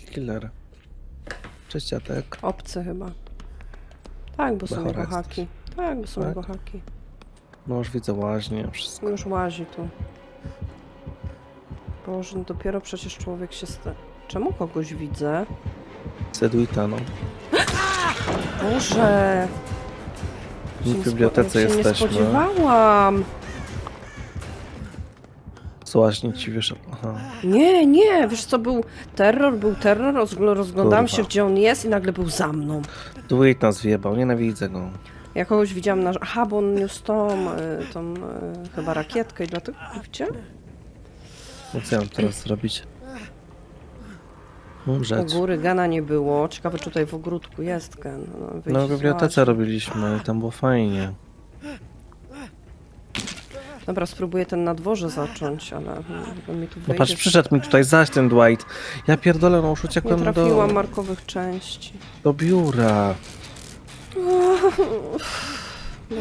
taki killer. Cześć. Obcy chyba. Tak, bo są Bachora jego jesteś. haki. Tak, bo są Tak? jego haki. No już widzę łaźnię, wszystko. Już łazi tu. Boże, no dopiero przecież człowiek się sta... Czemu kogoś widzę? Seduita, no. Boże! W bibliotece ja się nie jesteśmy. spodziewałam! Z łaźni ci wiesz. Aha. Nie, nie, wiesz co, był terror, był terror, rozgl- rozglądałam Kurwa. się, gdzie on jest i nagle był za mną. Dwight nas wjebał, nienawidzę go. Ja kogoś widziałam na... Aha, bo on niósł tą, y, tą y, chyba rakietkę i dlatego... Widzicie? No co ja mam teraz zrobić? U Umrzeć. góry gena nie było. Ciekawe, czy tutaj w ogródku jest gen. No, wyjść No w z bibliotece robiliśmy i tam było fajnie. Dobra, spróbuję ten na dworze zacząć, ale hmm, mi tu No patrz, przyszedł mi tutaj zaś ten Dwight. Ja pierdolę, no już Nie uciekłem trafiłam do, markowych części. do biura.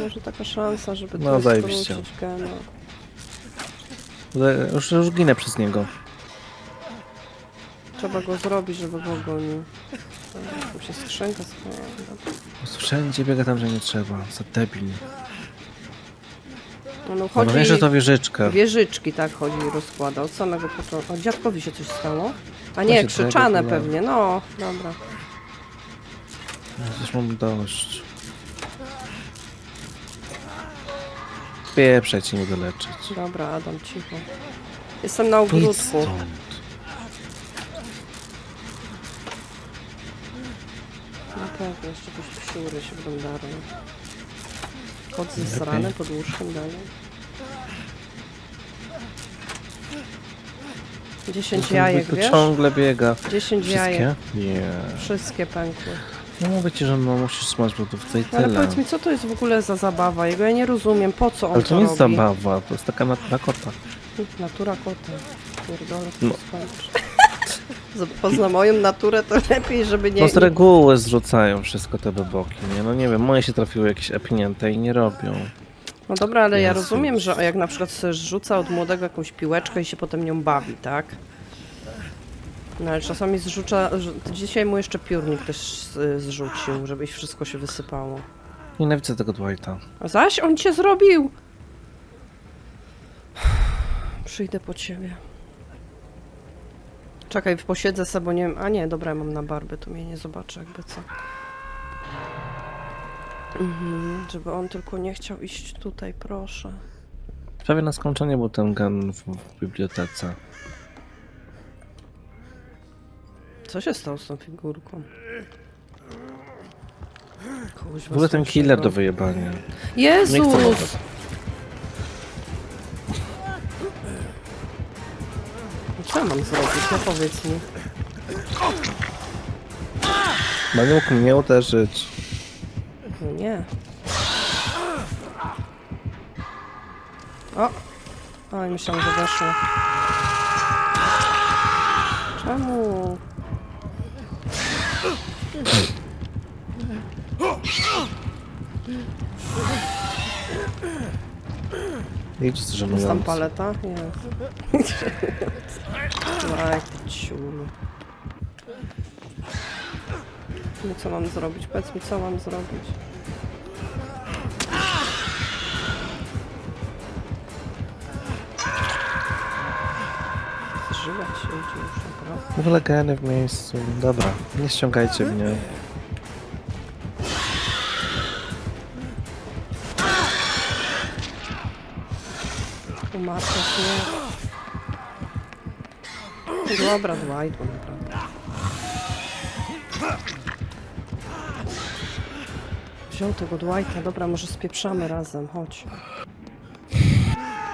Może taka szansa, żeby No, tu zajebiście. skrócić gena. Już, już ginę przez niego. Trzeba go zrobić, żeby go gonił. Tu się skrzynka prostu Wszędzie biega tam, że nie trzeba. Za debil. No, No chodzi... wiesz, że to wieżyczka. Wieżyczki, tak, chodzi i rozkłada. Od samego początku. O, dziadkowi się coś stało? A nie, krzyczane pewnie. No, dobra. Już mam dość. Pieprzę ci nie doleczyć. Dobra, Adam, cicho. Jestem na ogródku. Na pewno, jeszcze jakieś psiury się będą darły. Kot zesrany pod łóżkiem dalej. 10 Ten jajek, tu wiesz? ciągle biega. 10 jajek. Wszystkie? Nie. Wszystkie pękły. No mówię ci, że no musisz w lodówce i No, ale tyle. powiedz mi, co to jest w ogóle za zabawa? Jego ja nie rozumiem, po co on Ale to, to nie jest robi? zabawa, to jest taka natura kota. Natura kota. Pierdolę, No. no. skończ. Pozna moją naturę, to lepiej, żeby nie... No z reguły zrzucają wszystko te beboki, nie? No nie wiem, moje się trafiły jakieś epinięte i nie robią. No dobra, ale ja Jezus. rozumiem, że jak na przykład sobie rzuca od młodego jakąś piłeczkę i się potem nią bawi, tak? No ale czasami zrzuca... rzu- Dzisiaj mu jeszcze piórnik też y, zrzucił, żebyś wszystko się wysypało. Nienawidzę tego Dwighta. A zaś on cię zrobił! Przyjdę po ciebie. Czekaj, posiedzę sobie, bo nie wiem... A nie, dobra, mam na barby, to mnie nie zobaczy jakby co. Mhm, żeby on tylko nie chciał iść tutaj, proszę. Prawie na skończenie był ten gen w, w bibliotece. Co się stało z tą figurką? Kogoś W ogóle ten killer do wyjebania. Nie chcę Jezus! Mam zrobić? No powiedz mi. Nie mógł mnie uderzyć. No nie. O! Oj, myślałam, że weszło. Idź Jest tam paleta? Nie. Aj, ty ciulu. No co mam zrobić? Powiedz mi, co mam zrobić? Zżywać się idzie już naprawdę. W ogóle geny w miejscu. Dobra, nie ściągajcie mnie. Nie. Dobra, Dwight, bo naprawdę. Wziął tego Dwighta, dobra, może spieprzamy razem, chodź.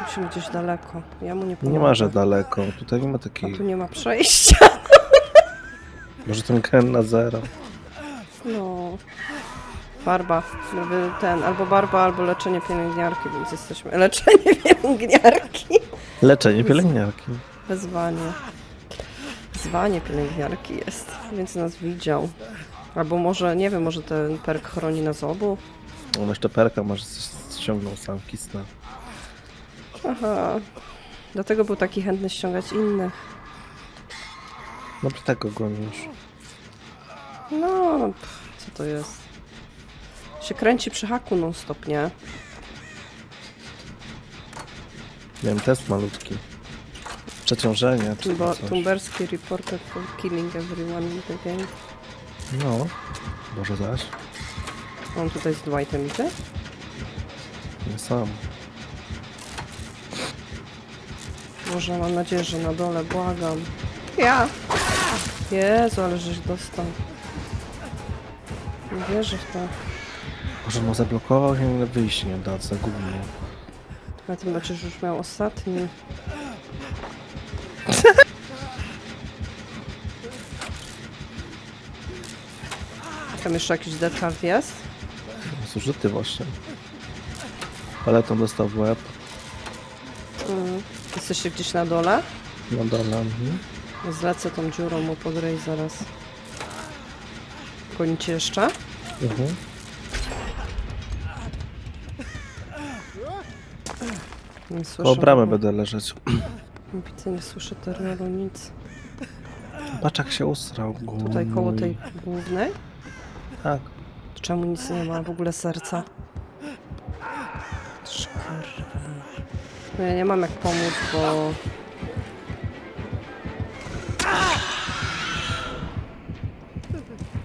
Musimy gdzieś daleko. Ja mu nie pomogę. Nie ma, że daleko. Tutaj nie ma A takiej... tu nie ma przejścia. Może ten gen na zero. No. Barba, ten, albo barba, albo leczenie pielęgniarki, więc jesteśmy... Leczenie pielęgniarki. Leczenie pielęgniarki. Wezwanie. Zwanie pielęgniarki jest, więc nas widział. Albo może, nie wiem, może ten perk chroni nas obu? On jeszcze perka może ściągnął sam kisnę. Aha. Dlatego był taki chętny ściągać innych. No tego gonisz. No, no pff, co to jest? Się kręci przy haku non stop, nie? Miałem test malutki. Przeciążenie czy Tumbo, coś. Tumberski reported for killing everyone in the game. No. Może zaś. On tutaj z Dwightem idzie? Nie sam. Może mam nadzieję, że na dole, błagam. Ja! Jezu, ale żeś dostał. Nie wierzę w to. Może mu zablokował się ale wyjść nie da, zagubił. Na tym będziesz już miał ostatni. Tam jeszcze jakiś detal jest? Zużyty właśnie. Paletą dostał w łeb. Mm. Jesteście gdzieś na dole? Na dole. Mhm. Zlecę tą dziurą mu pod rej zaraz. Gonicie jeszcze? Mhm. Nie słyszę. Po bramę będę leżeć. Widzę, nie słyszę terroru, nic. Patrz jak się usrał. Tutaj koło Guj. tej głównej? Tak. Czemu nic nie ma w ogóle serca? Szkarra. No ja nie mam jak pomóc, bo...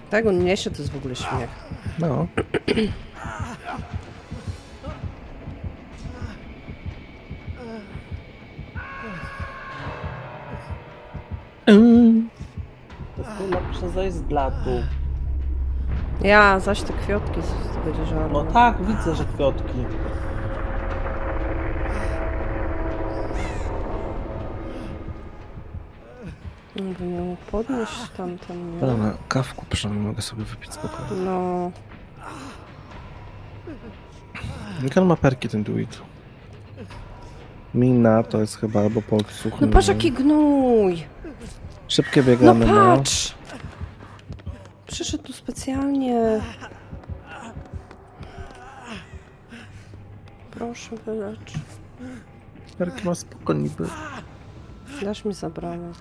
Tak on niesie, to jest w ogóle śmiech. No. przez z blatu. Ja, zaś te kwiatki, z- to będzie żarło. No tak, widzę, że kwiatki. No, by miał podnieść tamten, nie? Dobra, kawku przynajmniej mogę sobie wypić spokojnie. No, Jak on ma perki ten duit? Mina to jest chyba albo podsłuch. no nie patrz wiem. jaki gnój! Szybkie No biegamy, no. patrz! Specjalnie. Proszę wylecz. Perki ma spoko niby. Dasz mi zabrawę.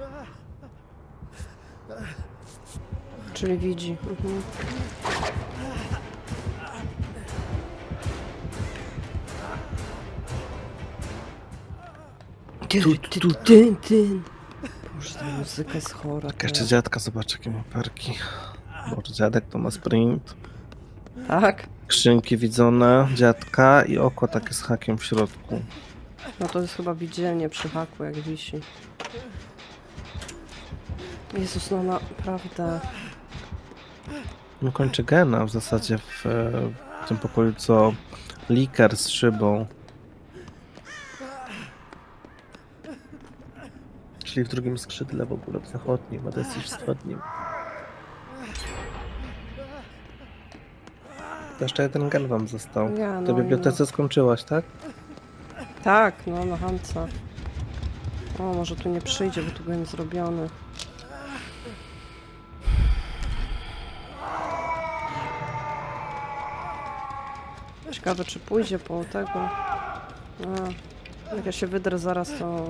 Czyli widzi. Mhm. Tu, tu, tu. Tyn. Boże, ta muzyka jest chora. Tak jeszcze teraz. dziadka, zobacz jakie ma perki. Boże, dziadek to ma sprint. Tak? Skrzynki widzone, dziadka i oko takie z hakiem w środku. No to jest chyba widzielnie przy haku, jak wisi. Jezus, no naprawdę. No kończy gena w zasadzie w, e, w tym pokoju, co liker z szybą. Czyli w drugim skrzydle w ogóle, w zachodnim, a to jest już wschodnim. Jeszcze jeden gen wam został. Ja, no, w bibliotece skończyłaś, tak? Tak, no na Hanca. O, może tu nie przyjdzie, bo tu byłem zrobiony. Ciekawe, czy pójdzie po tego. A, jak ja się wydrę zaraz, to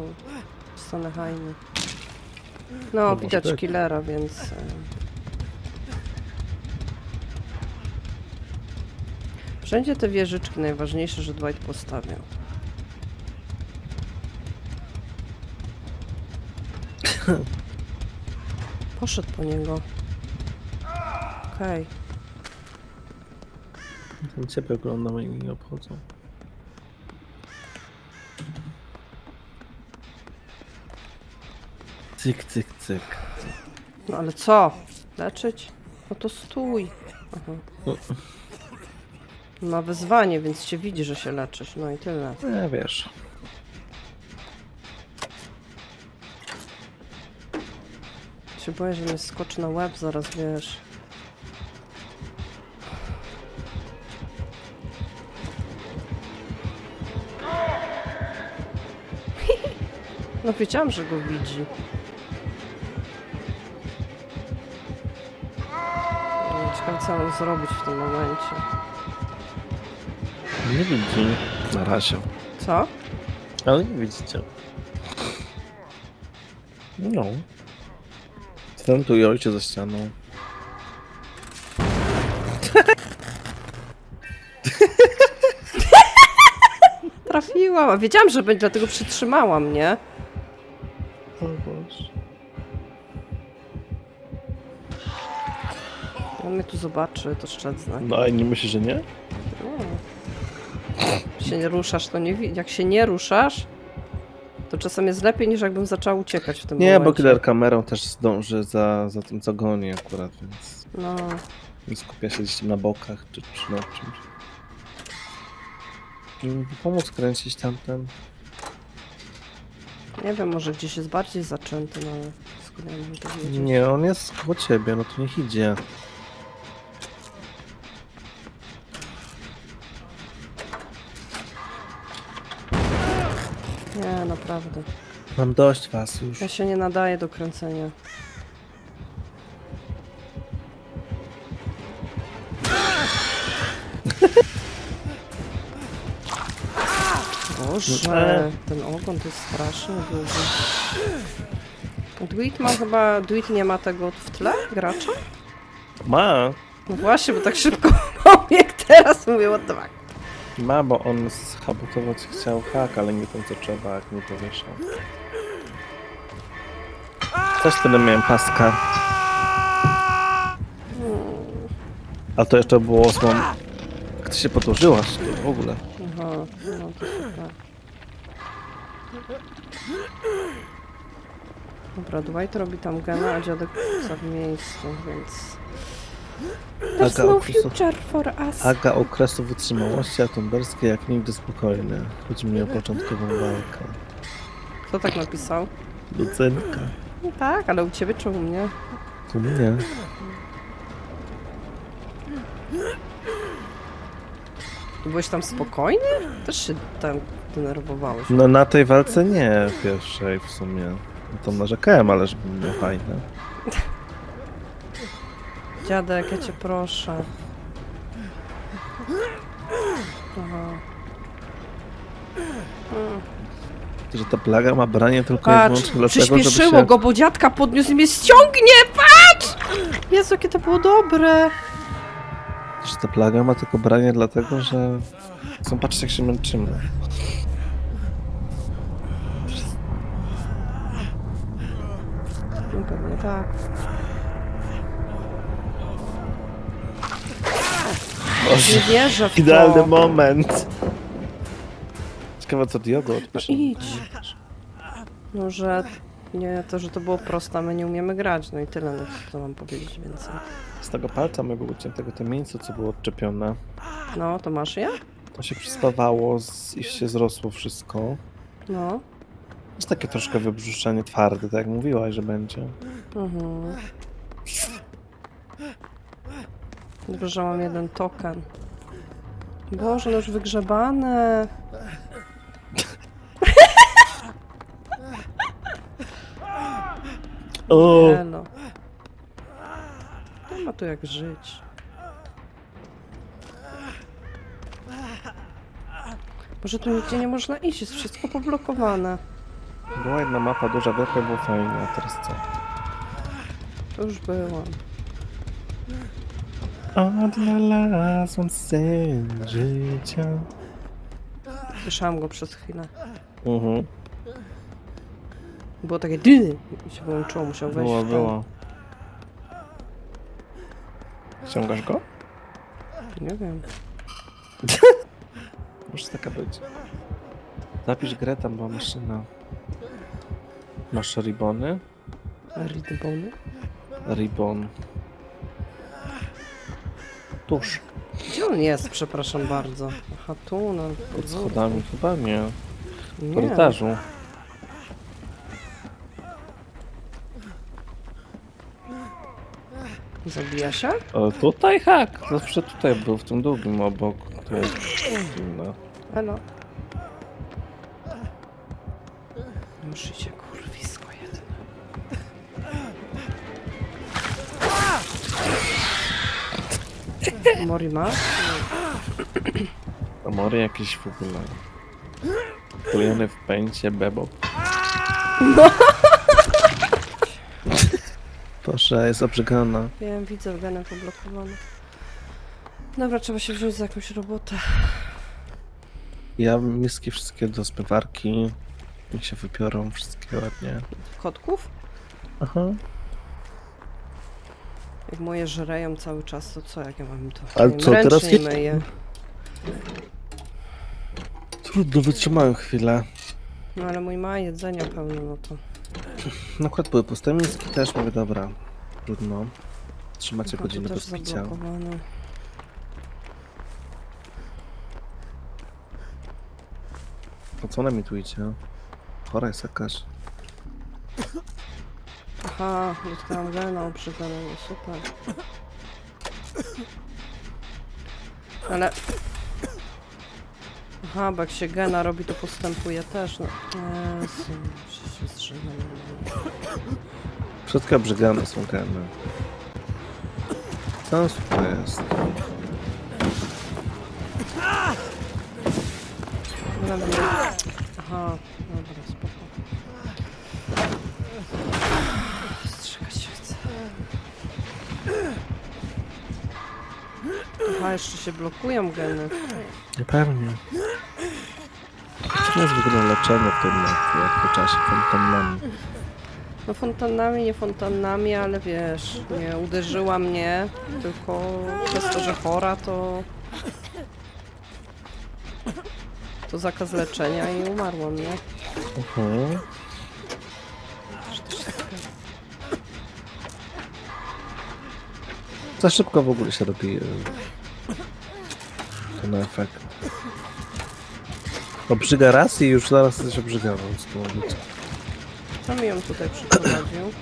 stanę hajny. No, może widać być. killera, więc... e, Wszędzie te wieżyczki najważniejsze, że Dwight postawiał. Poszedł po niego. Okej. Ten ciebie oglądam i nie obchodzą. Cyk, cyk, cyk. No ale co? Leczyć? No to stój. Aha. Ma wyzwanie, więc cię widzi, że się leczysz. No i tyle. Nie wiesz. Się boję, że mnie skoczy na łeb zaraz, wiesz. No wiedziałam, że go widzi. No, Ciekawe, co mam zrobić w tym momencie. Nie widzi. Na razie. Co? Ale nie widzicie. No. Jestem tu i ojciec za ścianą. Trafiłam, a wiedziałam, że będzie, dlatego przytrzymałam, nie? O Boże. On mnie tu zobaczy, to szczędzę. No a nie myślisz, że nie? Jak się nie ruszasz, to nie Jak się nie ruszasz, to czasem jest lepiej niż jakbym zaczęła uciekać w tym Nie, bo momencie. killer kamerą też zdąży za, za tym, co goni akurat, więc No, nie skupia się gdzieś tam na bokach czy, czy na czymś. Mm, Pomóc kręcić tamten. nie wiem, może gdzieś jest bardziej zaczęty, no ale skąd ja mam to wiedzieć? Nie, on jest koło ciebie, no to niech idzie. Nie, naprawdę. Mam dość was już. Ja się nie nadaję do kręcenia. Boże, ten ogon to jest strasznie długi. Dwight ma chyba... Dwight nie ma tego w tle gracza? Ma, No właśnie, bo tak szybko pobiegł teraz, mówię, what the fuck. Ma, bo on schabotować chciał hak, ale nie wiem co trzeba, jak nie powieszał. Też wtedy miałem paska. A to jeszcze było osłon. Jak ty się podłożyłaś, w ogóle. Aha, no to super. Dobra, Dwight robi tam gena, a dziadek za w miejscu, więc... There's Aga no okresu, future for us. Aga okresu wytrzymałości atomberskiej jak nigdy spokojne. Chodzi mi o początkową walkę. Kto tak napisał? Docenka. No tak, ale u ciebie czy u mnie? U mnie. Byłeś tam spokojny? Też się tam denerwowałeś. No na tej walce nie pierwszej w sumie. No to narzekałem, ale żeby było fajne. Dziadek, ja cię proszę. Aha. Mm. Że ta plaga ma branie tylko i Patrz, wyłącznie dlatego, żeby przyspieszyło się... go, bo dziadka podniósł i mnie ściągnie, patrz! Jezu, jakie to było dobre. Że ta plaga ma tylko branie dlatego, że... Chcą patrzeć jak się męczymy. No pewnie tak. Nie wierzę w to. Idealny moment. Ciekawe co Diogo odpisze. Idź. No, że nie, to, że to było proste, a my nie umiemy grać, no i tyle, no co mam powiedzieć więcej. Z tego palca mojego uciętego, to miejsce co było odczepione, No, to masz je? to się przyspawało z, i się zrosło wszystko. No. Jest takie troszkę wybrzuszenie twarde, tak jak mówiłaś, że będzie. Mhm. Dobrze, mam jeden token. Boże, no już wygrzebane. O, Elo. Nie ma tu jak żyć. Może tu nigdzie nie można iść, jest wszystko poblokowane. była jedna mapa duża, wielka było fajnie, a teraz co? To już byłam. Odnalazłem sen życia. Słyszałam go przez chwilę. Mhm, Było takie dy i się wyłączyło, musiał wejść było, w to. było. Ściągasz go? Nie wiem. Może taka być. Napisz grę, tam była maszyna. Masz ribony? Ridbony? Ribon. Tuż. Gdzie on jest, przepraszam bardzo? Aha, tu, na Pod podwórku. schodami chyba nie. W Nie. korytarzu. Zabija się? Tutaj hak. Zawsze tutaj był, w tym długim obok. Tu jest. No. Elo. Musicie, kurwisko Mori ma? Amory jakieś w ogóle. Klejony w pęcie, bebo. Boże, jest obrzygana. Wiem, widzę genę poblokowane. Dobra, trzeba się wziąć za jakąś robotę. Ja miski wszystkie do zmywarki. Niech się wypiorą wszystkie ładnie. Kotków? Aha. Jak moje żereją cały czas, to co, jak ja mam to? Ale co, teraz jest- myję. Trudno, wytrzymałem chwilę. No ale mój ma jedzenia pełno, no to... Na przykład były puste miski też, mówię, dobra. Trudno. Trzymacie Aha, godzinę też bez picia. zablokowane. Po co ona mi tu idzie? Chora jest jakaś. Aha, dostałam gena obrzyganego, super. Ale... Aha, bo jak się gena robi, to postępuje też, no. Jezu, się, zżygam. Wszystkie obrzygane są geny. Co to jest? Dobra, Aha, Aha, jeszcze się blokują geny. Niepewnie. Co jest w ogóle leczenie w tym, jak to czasie fontannami? No fontannami, nie fontannami, ale wiesz, nie uderzyła mnie, tylko przez to, że chora, to... To zakaz leczenia i umarłam, nie? Mhm. Za szybko w ogóle się robi ten efekt. Obrzyga raz i już zaraz coś obrzygało z tą ulicą. Co mi ją tutaj przyprowadził?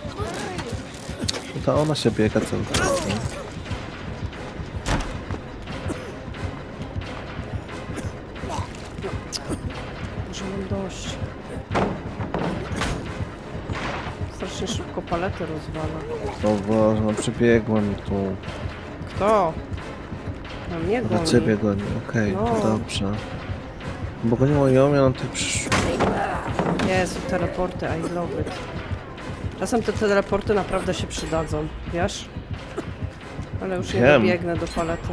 No to ona się biega cały czas. nie? Może mam dość. Strasznie szybko palety rozwala. Boże, no przebiegła mi tu. Kto? Na mnie goni. ciebie goni, okej, No. to dobrze. Bo goniło ją, ja przyszło. Jezu, teleporty, I love it. Czasem te teleporty naprawdę się przydadzą, wiesz? Ale już nie Wiem. dobiegnę do palety.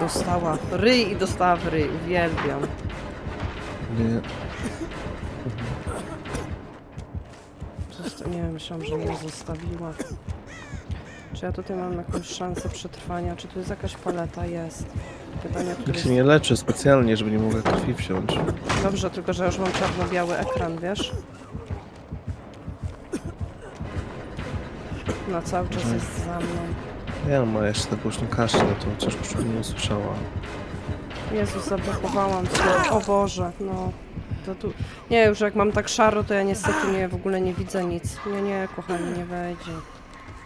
Dostała ryj i dostała w ryj. Uwielbiam. Nie, nie wiem, myślałam, że mnie zostawiła. Czy ja tutaj mam jakąś szansę przetrwania? Czy tu jest jakaś paleta? Jest. Pytanie, nikt się nie leczy specjalnie, żeby nie mogła krwi wziąć. Dobrze, tylko że już mam czarno-biały ekran, wiesz? No cały czas jest za mną. Ja ma jeszcze tak głośno kaszle, to chociaż już nie usłyszała. Jezus, zablokowałam się. O Boże, no. To tu... Nie, już jak mam tak szaro, to ja niestety nie, w ogóle nie widzę nic. Nie, nie, kochani, nie wejdzie.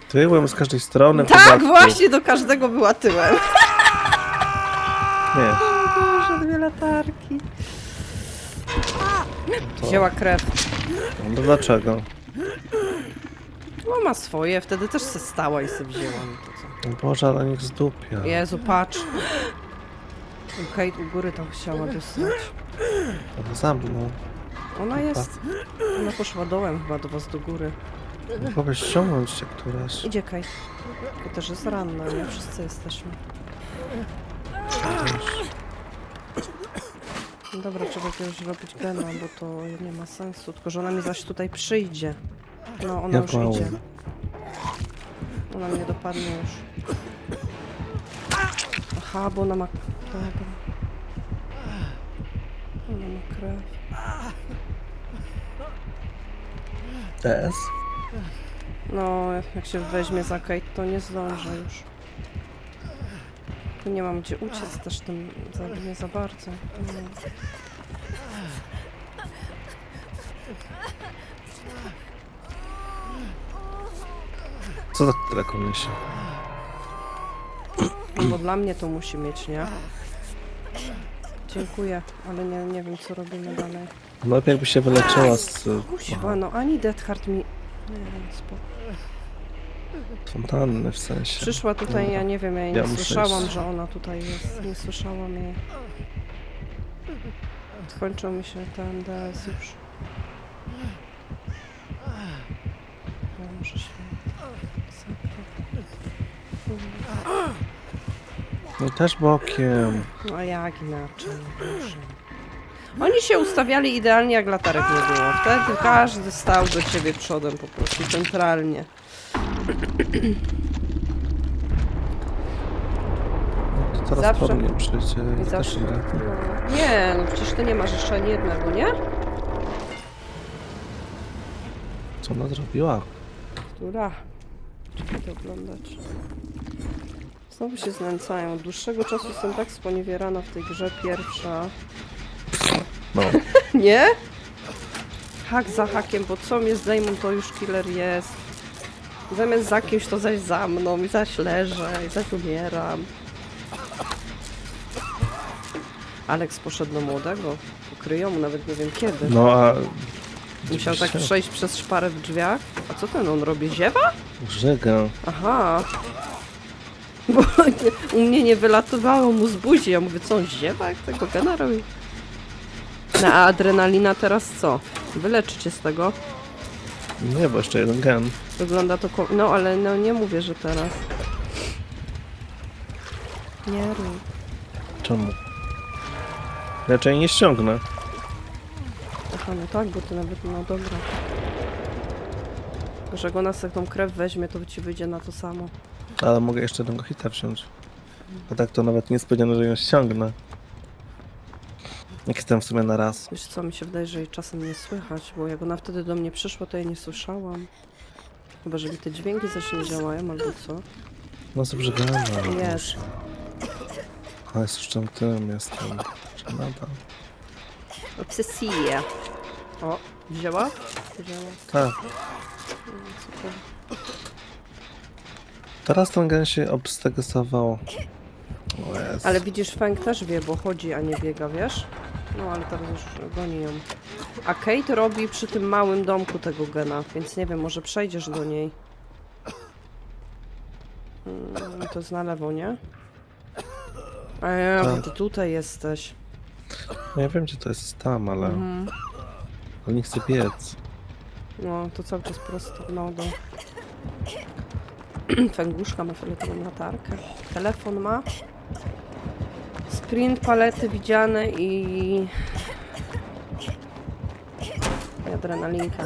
Ty byłem z każdej strony. w Tak, dodatku. właśnie, do każdego była tyłem. Nie, Boże, dwie latarki. to... Wzięła krew. No dlaczego? No ma swoje, wtedy też se stała i se wzięła. No to co? No Boże, ale niech zdupia. Jezu, patrz. Kate u góry tam chciała dostać. Ale za mną. Ona jest. Ona poszła dołem chyba do was do góry. Mogę ściągnąć cię któraś. Idzie Kate. Tylko też jest ranna, nie? Wszyscy jesteśmy. No dobra, trzeba jakiegoś robić gena, bo to nie ma sensu. Tylko, że ona mi zaś tutaj przyjdzie. No, ona Ja już idzie. Ona mnie dopadnie już. Aha, bo ona ma... Dobra. Ona ma krew. TS? No, jak się weźmie za Kate, to nie zdążę już. Tu nie mam gdzie uciec też tym za, nie za bardzo. Co tak daleko? No, bo dla mnie to musi mieć, nie? Dziękuję, ale nie, nie wiem co robimy dalej. No lepiej jakby się wyleczyła z Kuźwa, no ani Death Heart mi... Nie wiem, spoko. Fontanny w sensie. Przyszła tutaj, ja nie wiem, ja jej Ja nie słyszałam, że ona tutaj jest. Nie słyszałam jej. Skończył mi się ten DS już. Ja muszę się... No też bokiem. No jak inaczej, Oni się ustawiali idealnie, jak latarek nie było. Wtedy każdy stał do ciebie przodem po prostu, centralnie. To teraz Zawsze- po mnie przyjdzie I też zawsze... idę. No. Nie, no przecież ty nie masz jeszcze ani jednego, nie? Co ona zrobiła? Która? Trzeba to oglądać. Znowu się znęcają. Od dłuższego czasu jestem tak sponiewierana w tej grze pierwsza. No. Nie? Hak za hakiem, bo co mnie zdejmą, to już killer jest. Zamiast za kimś, to zaś za mną i zaś leżę i zaś umieram. Alex poszedł do młodego. Ukryją mu nawet nie wiem kiedy. No a... Musiał tak przejść przez szparę w drzwiach. A co ten on robi? Ziewa? Żyga. Aha. Bo u mnie nie wylatywało mu z buzi. Ja mówię, co on ziewa? Jak tego gena robi? No a adrenalina teraz co? Wyleczycie z tego? Nie, bo jeszcze jeden gen. Wygląda to... ko- No ale no nie mówię, że teraz. Nie rób. Czemu? Raczej nie ściągnę. Aha, no tak, bo to nawet... No dobra. Że jak ona sobie tą krew weźmie, to ci wyjdzie na to samo. Ale mogę jeszcze jednego hita wziąć. A tak to nawet nie jest powiedziane, że ją ściągnę. Jak jestem w sumie na raz. Wiesz co, mi się wydaje, że jej czasem nie słychać, bo jak ona wtedy do mnie przyszła, to jej nie słyszałam. Chyba, że mi te dźwięki coś nie działają, albo co? No dobrze gana. Jest. Ale z czym tym jestem. Żenada. Obsesja. O, wzięła? Wzięła. Tak. Super. Teraz ten gen się obstegosował. O Jezu. Ale widzisz, Feng też wie, bo chodzi, a nie biega, wiesz? No, ale teraz już goni ją. A Kate robi przy tym małym domku tego gena, więc nie wiem, może przejdziesz do niej. Mm, to jest na lewo, nie? Eee, bo Tak. ty tutaj jesteś. No ja wiem, gdzie to jest tam, ale... Mhm. Ale nie chcę biec. No, to cały czas prosto no do... Fęguszka ma fioletową latarkę. Telefon ma. Sprint, palety widziane i... I adrenalinka.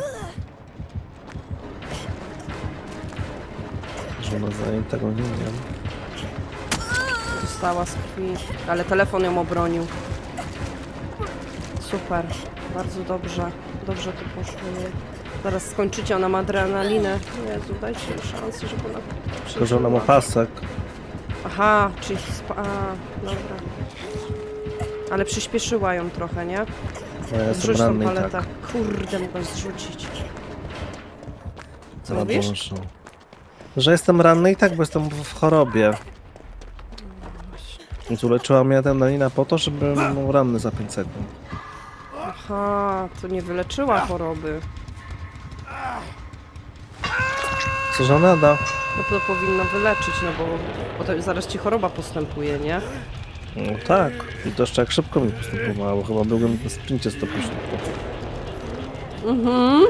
Że ona zajęta gonieniem. Dostała z krwi, ale telefon ją obronił. Super, bardzo dobrze. Dobrze to poszło. Zaraz skończycie, ona ma adrenalinę. Jezu, dajcie jej szansę, żeby ona Tylko, że ona ma pasek. Aha, czyli spa... A, dobra. Ale przyspieszyła ją trochę, nie? No ja Zrzuć tą ranny i paletę. tak. Kurde, mogę zrzucić. Co wąszu. Że jestem ranny i tak, bo jestem w chorobie. Więc uleczyła mnie adrenalina po to, żebym był ranny za 5 sekund. Aha, to nie wyleczyła choroby. Co żenada? No to powinno wyleczyć, no bo potem zaraz ci choroba postępuje, nie? No tak. I to jeszcze jak szybko mi postępowało. Chyba byłbym na sprincie 100%. Mhm.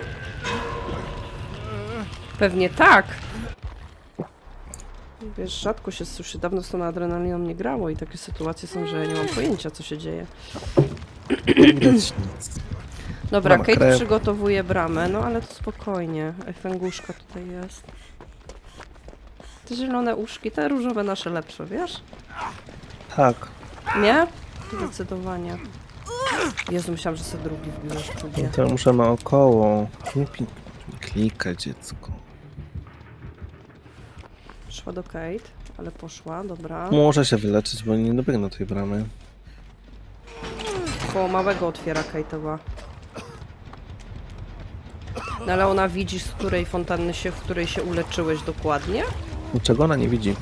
Pewnie tak. Wiesz, rzadko się słyszy, dawno z tą adrenaliną nie grało i takie sytuacje są, że ja nie mam pojęcia, co się dzieje. Nie widać nic. Dobra, Brama Kate przygotowuje bramę, no ale to spokojnie. Ej, Fęguszka tutaj jest. Te zielone uszki, te różowe nasze lepsze, wiesz? Tak. Nie? Zdecydowanie. Jezu, myślałam, że sobie drugi wbiłeś No to muszę naokoło. Nie pi- dziecko. Szła do Kate, ale poszła, dobra. Muszę się wyleczyć, bo nie dobiegnę tej bramy. Koło małego otwiera Kate'owa. No ale ona widzi, z której fontanny się, w której się uleczyłeś dokładnie? Czego ona nie widzi?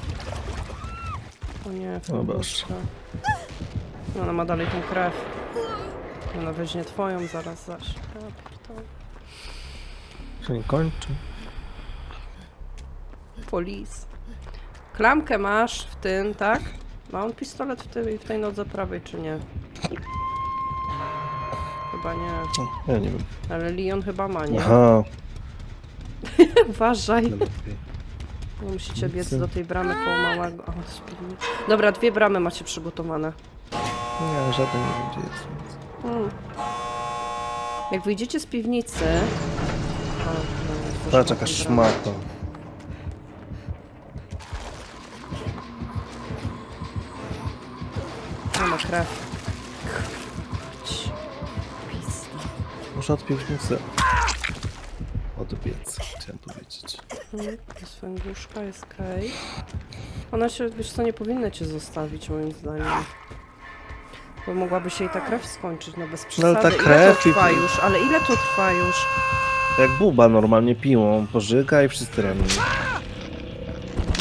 O nie, O Fęguszka. No, Ona ma dalej tą krew. Ona weźmie twoją zaraz zaś. Ja pierdolę. Się nie kończy. Polis. Klamkę masz w tym, tak? Ma on pistolet w, tej w tej nodze prawej, czy nie? Chyba nie. O, ja nie wiem. Ale Leon chyba ma, nie? Aha. Uważaj. lepiej. No, musicie biec do tej bramy koło małego. O. Dobra, dwie bramy macie przygotowane. Nie, żaden nie wiem gdzie jest. Więc... Mm. Jak wyjdziecie z piwnicy... O, no, otworzyłam Patrz tą jaka bramę. szmata. Ma krew. Od piwnicy. Odbiec, chciałem powiedzieć. Mhm, Jest węgłuszka, jest Kej. Ona się, wiesz co, nie powinna cię zostawić moim zdaniem. Bo mogłaby się i ta krew skończyć, no bez przesady. ale ta ile krew to i- trwa już? Ale ile to trwa już? Jak buba normalnie piłą, pożyga i wszyscy ranni.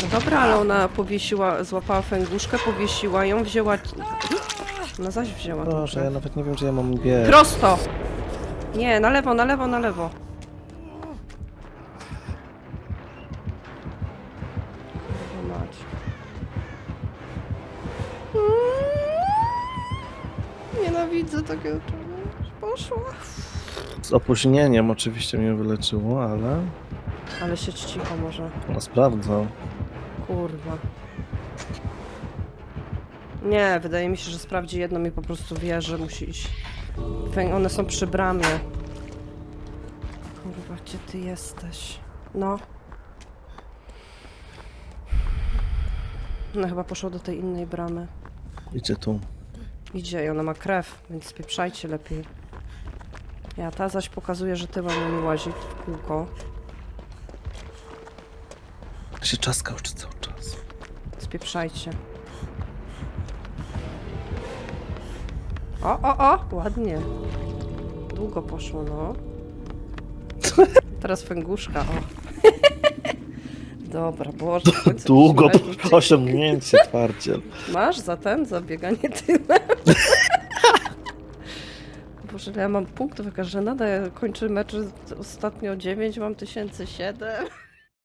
No dobra, ale ona powiesiła, złapała fęguszkę, powiesiła ją, wzięła... No zaś wzięła tą Proszę, ja krew. nawet nie wiem, gdzie ja mam biec. Prosto! Nie, na lewo, na lewo, na lewo. Kurwa mać. Nienawidzę takiego czegoś. Poszła. Z opóźnieniem oczywiście mnie wyleczyło, ale... Ale siedź cicho może. No sprawdzam. Kurwa. Nie, wydaje mi się, że sprawdzi jedno i po prostu wie, że musi iść. One są przy bramie. Kurwa, gdzie ty jesteś? No. No chyba poszło do tej innej bramy. Idzie tu. Idzie i ona ma krew, więc spieprzajcie lepiej. Ja ta zaś pokazuje, że tyłem mi łazi w kółko. się czaska już cały czas. Spieprzajcie. O, o, o! Ładnie. Długo poszło, no. Teraz fęguszka, o. Dobra, Boże. w końcu Długo mecz. osiągnięcie twardziel. Masz za ten, za bieganie tyłem. Boże, ile ja mam punktów, jaka żenada. Ja kończę mecz ostatnio 9, mam 1007.